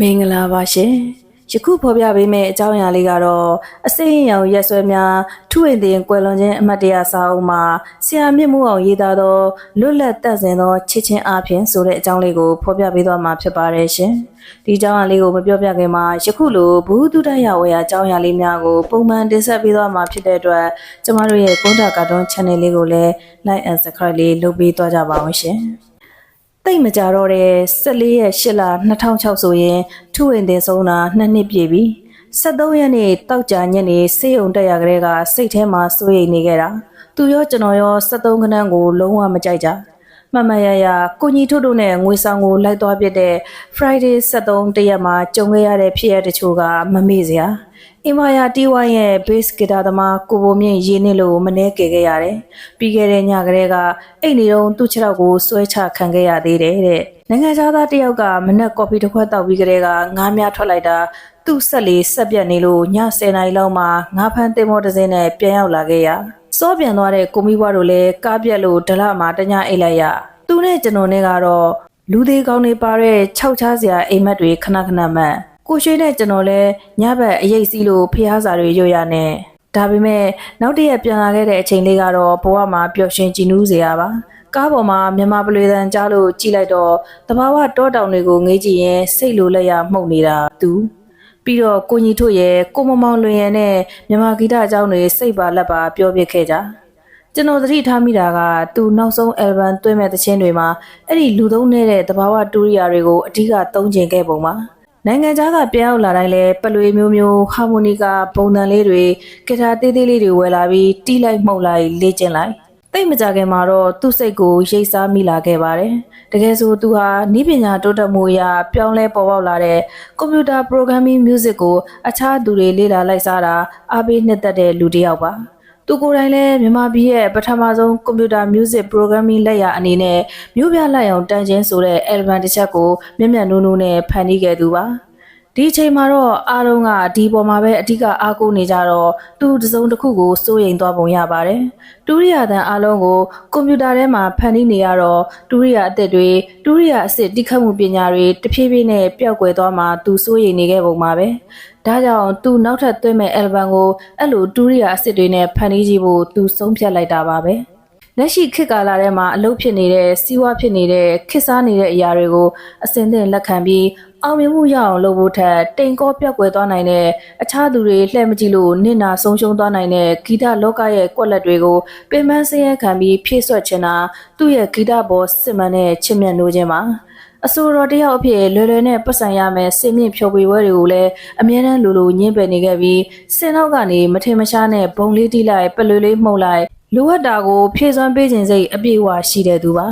မင်္ဂလာပါရှင်ယခုဖော်ပြပေးမယ့်အကြောင်းအရာလေးကတော့အစိမ်းရောင်ရက်ဆွဲများထုဝင်တင်ကွယ်လွန်ခြင်းအမတ်တရားစာအုပ်မှာဆရာမြင့်မှုအောင်ရေးသားသောလွတ်လပ်တက်စင်သောချစ်ချင်းအပြင်ဆိုတဲ့အကြောင်းလေးကိုဖော်ပြပေးသွားမှာဖြစ်ပါတယ်ရှင်ဒီအကြောင်းအရာလေးကိုမပြောပြခင်မှာယခုလိုဘူးတုဒ္ဒရဝေယအကြောင်းအရာလေးများကိုပုံမှန်တင်ဆက်ပေးသွားမှာဖြစ်တဲ့အတွက်ကျမတို့ရဲ့ကွန်တာကာတွန်း channel လေးကိုလည်း like and subscribe လေးလုပ်ပေးသွားကြပါအောင်ရှင် တိတ်မကြတော့တဲ့14ရက်8လ2006ဆိုရင်ထုဝင်တင်ဆုံးတာနှစ်နှစ်ပြည့်ပြီ73ရက်နေ့တောက်ကြညက်နေစေယုံတက်ရကလေးကစိတ်ထဲမှာစိုးရိမ်နေခဲ့တာသူရောကျွန်တော်ရော73ခန်းန်းကိုလုံးဝမကြိုက်ကြမမရရကိုကြီးထုတ်တို့နဲ့ငွေဆောင်ကိုလိုက်သွားပြတဲ့ Friday 73တရက်မှာကြုံခဲ့ရတဲ့ဖြစ်ရတချို့ကမမေ့စရာ အင်မာယာတီဝိုင်းရဲ့ bass guitar သမားကိုဘိုမြင့်ရေးနေလို့မနှဲကယ်ခဲ့ရတယ်။ပြီးခဲ့တဲ့ညကလေးကအိတ်နေတော့သူ့ခြေထောက်ကိုဆွဲချခံခဲ့ရသေးတယ်တဲ့။နိုင်ငံသားသားတစ်ယောက်ကမနက်ကော်ဖီတစ်ခွက်တောက်ပြီးကလေးကငားများထွက်လိုက်တာသူ့ဆက်လေးဆက်ပြတ်နေလို့ည10နာရီလောက်မှငါးဖမ်းတင်မောတစ်စင်းနဲ့ပြန်ရောက်လာခဲ့ရ။စောပြန်သွားတဲ့ကိုမီဘွားတို့လည်းကားပြက်လို့ဒလမှာတညအိတ်လိုက်ရ။သူနဲ့ကျွန်တော်နဲ့ကတော့လူသေးကောင်းနေပါတဲ့ခြောက်ချားစရာအိမ်မက်တွေခဏခဏမှတ် ကိုရွှေနဲ့ကျွန်တော်လည်းညဘက်အရေးစီးလို့ဖျားစာတွေရွတ်ရနဲ့ဒါပေမဲ့နောက်တစ်ရက်ပြန်လာခဲ့တဲ့အချိန်လေးကတော့ဘဝမှာပျော်ရွှင်ကြည်နူးစေရပါကားပေါ်မှာမြန်မာပလွေတန်ကြားလို့ကြည့်လိုက်တော့တဘာဝတောတောင်တွေကိုငေးကြည့်ရင်စိတ်လိုလက်ရမှုတ်နေတာသူပြီးတော့ကိုကြီးထုတ်ရဲ့ကိုမမောင်လွင်ရဲ့နဲ့မြန်မာဂီတအကြောင်းတွေစိတ်ပါလက်ပါပြောပြခဲ့ကြကျွန်တော်သတိထားမိတာကသူနောက်ဆုံး album သွင်းမဲ့တခြင်းတွေမှာအဲ့ဒီလူသုံးနေတဲ့တဘာဝတူရိယာတွေကိုအဓိကသုံးကျင်ခဲ့ပုံပါ နိုင်ငံခြားကပြောင်းလာတိုင်းလဲပလွေမျိုးမျိုးဟာမိုနီကာပုံစံလေးတွေဂီတာသေးသေးလေးတွေဝယ်လာပြီးတီးလိုက်မှုတ်လိုက်လေ့ကျင့်လိုက်တိတ်မကြခင်မှာတော့သူ့စိတ်ကိုရိတ်စားမိလာခဲ့ပါတယ်တကယ်ဆိုသူဟာဤပညာတိုးတက်မှုအရာပြောင်းလဲပေါ်ပေါက်လာတဲ့ကွန်ပျူတာ programming music ကိုအခြားသူတွေလေ့လာလိုက်စားတာအားပေးနှစ်သက်တဲ့လူတစ်ယောက်ပါ သူကိုယ်တိုင်လည်းမြန်မာပြည်ရဲ့ပထမဆုံးကွန်ပျူတာ music programming လက်ရာအနေနဲ့မျိုးပြလိုက်အောင်တန်ချင်းဆိုတဲ့ album တစ်ချက်ကိုမျက်မျက်နှိုးနှိုးနဲ့ဖန်တီးခဲ့သူပါ ဒီအချိန်မှာတော့အားလုံးကဒီပေါ်မှာပဲအဓိကအားကိုးနေကြတော့သူတစ်စုံတစ်ခုကိုစိုးရိမ်သွားပုံရပါတယ်။တူရိယာတန်အားလုံးကိုကွန်ပျူတာထဲမှာဖန်တီးနေရတော့တူရိယာအသစ်တွေတူရိယာအစစ်တိခတ်မှုပညာတွေတဖြည်းဖြည်းနဲ့ပျောက်ကွယ်သွားမှသူစိုးရိမ်နေခဲ့ပုံပါပဲ။ဒါကြောင့်သူနောက်ထပ်သွင်းမဲ့ album ကိုအဲ့လိုတူရိယာအစစ်တွေနဲ့ဖန်တီးကြည့်ဖို့သူဆုံးဖြတ်လိုက်တာပါပဲ။ လက်ရှိခေတ်ကာလထဲမှာအလုပ်ဖြစ်နေတဲ့စီးပွားဖြစ်နေတဲ့ခေတ်စားနေတဲ့အရာတွေကိုအစင်သင့်လက်ခံပြီးအောင်မြင်မှုရအောင်လုပ်ဖို့ထက်တိမ်ကောပြောက်ကွယ်သွားနိုင်တဲ့အခြားသူတွေလှည့်မကြည့်လို့နစ်နာဆုံးရှုံးသွားနိုင်တဲ့ဂီတလောကရဲ့ကွက်လက်တွေကိုပင်ပန်းစရဲခံပြီးဖြည့်ဆွတ်ချင်တာသူ့ရဲ့ဂီတဘောစစ်မှန်တဲ့ချစ်မြတ်နိုးခြင်းပါအဆိုတော်တယောက်အဖြစ်လွယ်လွယ်နဲ့ပတ်စံရမယ်စင်မြင့်ဖြော်ပြဝဲတွေကိုလည်းအမြဲတမ်းလိုလိုညှင်းပယ်နေခဲ့ပြီးစင်နောက်ကနေမထင်မရှားနဲ့ဘုံလေးတိလိုက်ပလွေလေးမှုတ်လိုက် လိုအပ်တာကိုဖြည့်စွမ်းပေးခြင်းစိတ်အပြည့်အဝရှိတဲ့သူပါ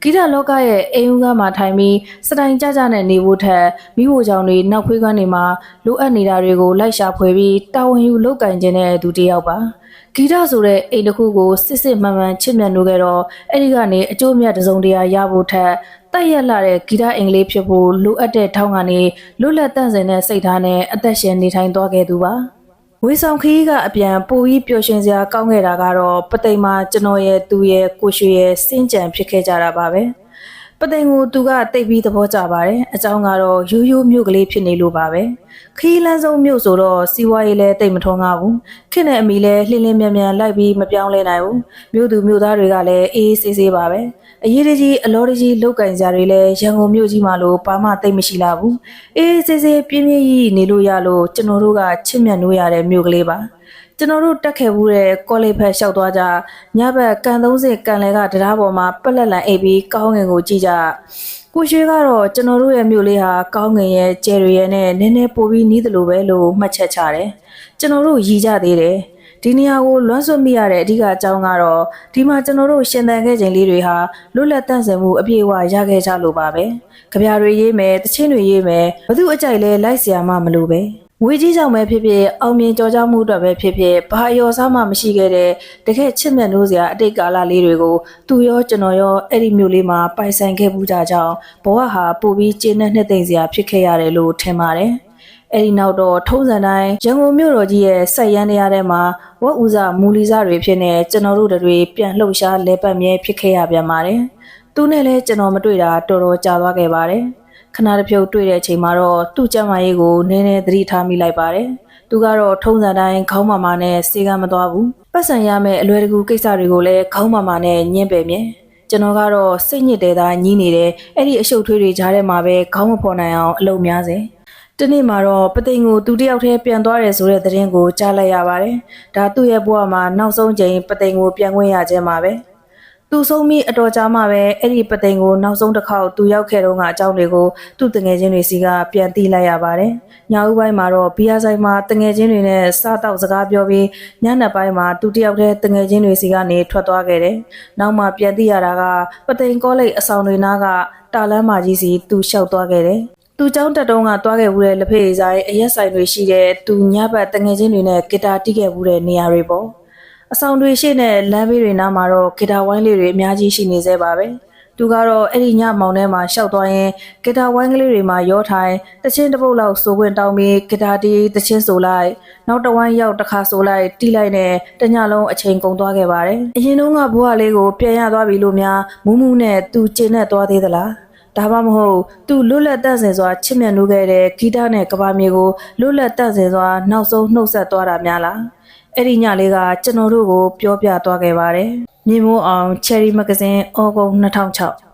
ဂိတလောကရဲ့အိမ်ဦးကမှထိုင်ပြီးစတိုင်ကြကြနဲ့နေဖို့ထက်မိဖို့ကြောင့်တွေနောက်ခွေးကန်းတွေမှာလိုအပ်နေတာတွေကိုလိုက်ရှာဖွေပြီးတာဝန်ယူလုပ်ကင်ခြင်းတဲ့သူတစ်ယောက်ပါဂီတဆိုတဲ့အိမ်တစ်ခုကိုစစ်စစ်မှန်မှန်ချစ်မြတ်နိုးခဲ့တော့အဲ့ဒီကနေအကျိုးမြတ်တစ်စုံတရာရဖို့ထက်တက်ရက်လာတဲ့ဂီတအင်္ဂလိပ်ဖြစ်ဖို့လိုအပ်တဲ့ထောင်းကနေလွတ်လပ်တန့်စင်တဲ့စိတ်ထားနဲ့အသက်ရှင်နေထိုင်သွားခဲ့သူပါ ဝေဆောင်ခီးကအပြန်ပိုပြီးပျော်ရွှင်စရာကောင်းခဲ့တာကတော့ပသိမ်မှာကျွန်တော်ရဲ့သူရဲ့ကိုရွှေရဲ့စင်ကြံဖြစ်ခဲ့ကြတာပါပဲ ပသိမ်ကိုသူကတိတ်ပြီးသဘောကျပါတယ်အကြောင်းကတော့ရိုးရိုးမြို့ကလေးဖြစ်နေလို့ပါပဲခီးလန်းဆုံးမြို့ဆိုတော့စီးပွားရေးလည်းတိတ်မထွန်းကားဘူးခင်နဲ့အမီလည်းလှင်းလင်းမြန်မြန်လိုက်ပြီးမပြောင်းလဲနိုင်ဘူးမြို့သူမြို့သားတွေကလည်းအေးအေးဆေးဆေးပါပဲအရေးတကြီးအလောတကြီးလောက်ကင်ကြတွေလည်းရန်ကုန်မြို့ကြီးမှာလို့ဘာမှတိတ်မရှိလာဘူးအေးအေးဆေးဆေးပြင်းပြင်းကြီးနေလို့ရလို့ကျွန်တော်တို့ကချစ်မြတ်နိုးရတဲ့မြို့ကလေးပါ ကျွန်တော်တို့တက်ခဲ့ဘူးတဲ့ကောလိပ်ဖက်လျှောက်သွားကြညဘက်ကန်သုံးစစ်ကန်လဲကတရားပေါ်မှာပက်လက်လန်အိပ်ပြီးကောင်းငင်ကိုကြည့်ကြကိုရွှေကတော့ကျွန်တော်တို့ရဲ့မြို့လေးဟာကောင်းငင်ရဲ့ကျယ်ရရဲ့နဲ့နည်းနည်းပိုပြီးနီးတယ်လို့ပဲလို့မှတ်ချက်ချတယ်ကျွန်တော်တို့ရည်ကြသေးတယ်ဒီနေရာကိုလွမ်းဆွမိရတဲ့အဓိကအကြောင်းကတော့ဒီမှာကျွန်တော်တို့ရှင်သန်ခဲ့ခြင်းလေးတွေဟာလွတ်လပ်တန့်စင်မှုအပြည့်အဝရခဲ့ကြလို့ပါပဲ။ကြပြတွေရေးမယ်၊တချင်းတွေရေးမယ်ဘသူအကြိုက်လဲလိုက်เสียမှမလို့ပဲ။ ငွေကြီးကြောင့်ပဲဖြစ်ဖြစ်အောင်မြင်ကြော်ကြောမှုအတွက်ပဲဖြစ်ဖြစ်ဘာရောစားမှမရှိခဲ့တဲ့တကယ်ချစ်မြတ်နိုးစရာအတိတ်ကာလလေးတွေကိုသူရောကျွန်တော်ရောအဲ့ဒီမျိုးလေးမှာပိုင်ဆိုင်ခဲ့မှုကြကြောင်းဘဝဟာပိုပြီးကျင်းတဲ့နှစ်သိမ့်စရာဖြစ်ခဲ့ရတယ်လို့ထင်ပါတယ်။အဲဒီနောက်တော့ထုံးစံတိုင်းရန်ကုန်မြို့တော်ကြီးရဲ့ဆက်ရန်တရားထဲမှာဝက်ဦးစားမူလီစားတွေဖြစ်နေကျွန်တော်တို့တွေပြန်လှုပ်ရှားလဲပတ်မြဲဖြစ်ခဲ့ရပြန်ပါတယ်။သူနဲ့လည်းကျွန်တော်မတွေ့တာတော်တော်ကြာသွားခဲ့ပါတယ်။ ခဏတစ်ဖြုတ်တွေ့တဲ့အချိန်မှာတော့သူ့ကျမ်းမာရေးကိုနည်းနည်းသတိထားမိလိုက်ပါတယ်သူကတော့ထုံးစံတိုင်းခေါင်းမာမာနဲ့စေကမသွားဘူးပတ်စံရမယ့်အလွယ်တကူကိစ္စတွေကိုလည်းခေါင်းမာမာနဲ့ညှင်းပယ်မြဲကျွန်တော်ကတော့စိတ်ညစ်တဲ့သားညီးနေတယ်အဲ့ဒီအရှုပ်ထွေးတွေကြားထဲမှာပဲခေါင်းမဖော်နိုင်အောင်အလုပ်များစေတနေ့မှာတော့ပသိမ်ကိုသူတယောက်တည်းပြန်သွားတယ်ဆိုတဲ့သတင်းကိုကြားလိုက်ရပါတယ်ဒါသူ့ရဲ့ဘဝမှာနောက်ဆုံးချိန်ပသိမ်ကိုပြန်ခွင့်ရခြင်းပါပဲ သူဆုံးမိအတော်ကြာမှပဲအဲ့ဒီပသိမ်ကိုနောက်ဆုံးတစ်ခေါက်သူရောက်ခဲ့တော့ကအကြောင်းတွေကိုသူ့တငယ်ချင်းတွေစီကပြန်သိလိုက်ရပါတယ်ညဦးပိုင်းမှာတော့ဘီယာဆိုင်မှာတငယ်ချင်းတွေနဲ့စားတောက်စကားပြောပြီးညနေပိုင်းမှာသူတယောက်တည်းတငယ်ချင်းတွေစီကနေထွက်သွားခဲ့တယ်နောက်မှပြန်သိရတာကပသိမ်ကောလိပ်အဆောင်တွေနားကတာလန်းမာကြီးစီသူလျှောက်သွားခဲ့တယ်သူเจ้าတက်တုံးကတွားခဲ့ဘူးတဲ့လက်ဖေးဆိုင်အရက်ဆိုင်တွေရှိတဲ့သူညဘက်တငယ်ချင်းတွေနဲ့ဂီတာတီးခဲ့ဘူးတဲ့နေရာတွေပေါ့ အဆောင်တွေရှိတဲ့လမ်းဘေးတွေနားမှာတော့ဂီတာဝိုင်းလေးတွေအများကြီးရှိနေသေးပါပဲသူကတော့အဲ့ဒီညမောင်ထဲမှာရှောက်သွားရင်ဂီတာဝိုင်းကလေးတွေမှာရောထိုင်တချင်းတစ်ပုတ်လောက်ဆိုခွင့်တောင်းပြီးဂီတာတီးတချင်းဆိုလိုက်နောက်တစ်ဝိုင်းရောက်တစ်ခါဆိုလိုက်တီးလိုက်နဲ့တညလုံးအချိန်ကုန်သွားခဲ့ပါတယ်အရင်တုန်းကဘွားလေးကိုပြန်ရသွားပြီလို့များမူးမူးနဲ့သူကျင်နဲ့သွားသေးသလားဒါမှမဟုတ်သူလွတ်လပ်တန့်စင်စွာချစ်မြတ်နိုးခဲ့တဲ့ဂီတနဲ့ကဘာမြေကိုလွတ်လပ်တန့်စင်စွာနောက်ဆုံးနှုတ်ဆက်သွားတာများလား အဲ့ဒီညလေးကကျွန်တော်တို့ကိုပြောပြသွားခဲ့ပါတယ်မြင်မိုးအောင် Cherry Magazine ဩဂုတ်2006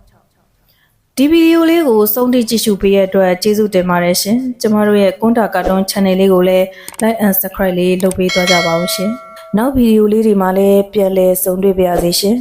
ဒီဗီဒီယိုလေးကိုစုံတိကြည့်ရှုပေးတဲ့အတွက်ကျေးဇူးတင်ပါတယ်ရှင်ကျမတို့ရဲ့ကွန်တာကာတွန်း channel လေးကိုလည်း like and subscribe လေးလုပ်ပေးသွားကြပါဦးရှင်နောက်ဗီဒီယိုလေးတွေမှာလည်းပြန်လည်ဆုံတွေ့ပါရစေရှင်